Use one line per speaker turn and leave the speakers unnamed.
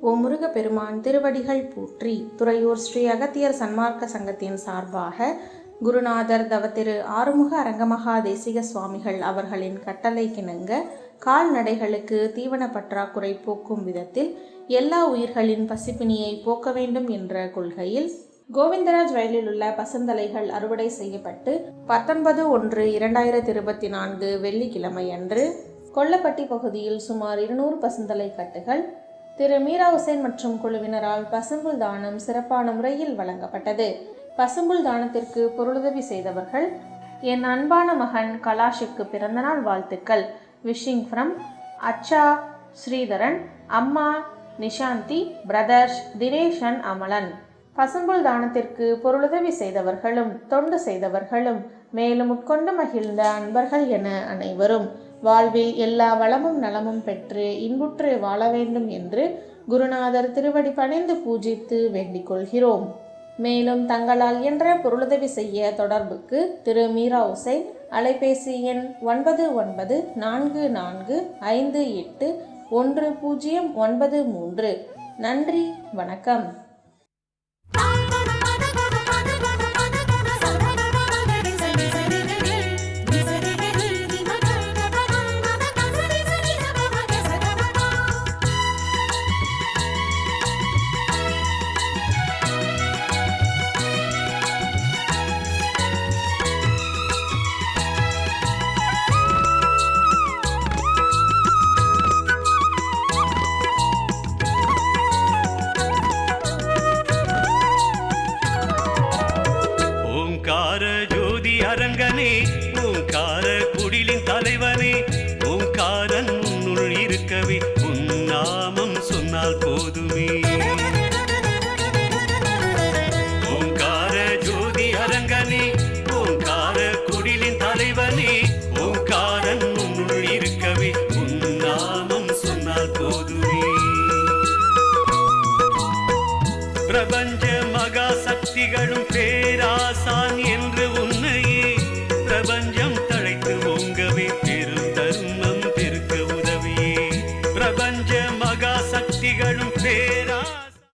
ஓ முருகப்பெருமான் திருவடிகள் போற்றி துறையூர் ஸ்ரீ அகத்தியர் சன்மார்க்க சங்கத்தின் சார்பாக குருநாதர் தவத்திரு ஆறுமுக அரங்கமகா தேசிக சுவாமிகள் அவர்களின் கட்டளை கிணங்க கால்நடைகளுக்கு தீவன பற்றாக்குறை போக்கும் விதத்தில் எல்லா உயிர்களின் பசிப்பினியை போக்க வேண்டும் என்ற கொள்கையில் கோவிந்தராஜ் வயலில் உள்ள பசந்தலைகள் அறுவடை செய்யப்பட்டு பத்தொன்பது ஒன்று இரண்டாயிரத்தி இருபத்தி நான்கு வெள்ளிக்கிழமை அன்று கொல்லப்பட்டி பகுதியில் சுமார் இருநூறு பசுந்தலை கட்டுகள் திரு மீரா உசேன் மற்றும் குழுவினரால் பசும்புல் தானம் சிறப்பான முறையில் வழங்கப்பட்டது. பசும்புல் தானத்திற்கு பொருளுதவி செய்தவர்கள் என் அன்பான மகன் கலாஷுக்கு பிறந்தநாள் வாழ்த்துக்கள். விஷிங் ஃப்ரம் அச்சா ஸ்ரீதரன் அம்மா நிஷாந்தி பிரதர்ஷ் தினேஷன் அமலன். பசும்புல் தானத்திற்கு பொருளுதவி செய்தவர்களும் தொண்டு செய்தவர்களும் மேலும் உட்கொண்டு மகிழ்ந்த அன்பர்கள் என அனைவரும். வாழ்வில் எல்லா வளமும் நலமும் பெற்று இன்புற்று வாழ வேண்டும் என்று குருநாதர் திருவடி பணிந்து பூஜித்து வேண்டிக் கொள்கிறோம். மேலும் தங்களால் என்ற பொருளுதவி செய்ய தொடர்புக்கு திரு. மீரா உசைன் அலைபேசி எண் ஒன்பது ஒன்பது நான்கு நான்கு ஐந்து எட்டு ஒன்று பூஜ்ஜியம் ஒன்பது மூன்று. நன்றி வணக்கம்.
உன் நாமம் சொன்னால் போதுமே. ஓங்கார ஜோதி அரங்கனே ஓங்கார குடிலின் தலைவனே ஓங்காரன் உன்னுள் இருக்கவே உன் நாமம் சொன்னால் போதுமே. பிரபஞ்ச மகா சக்திகளும் பேராசான் என்று உன்னையே பிரபஞ்சம்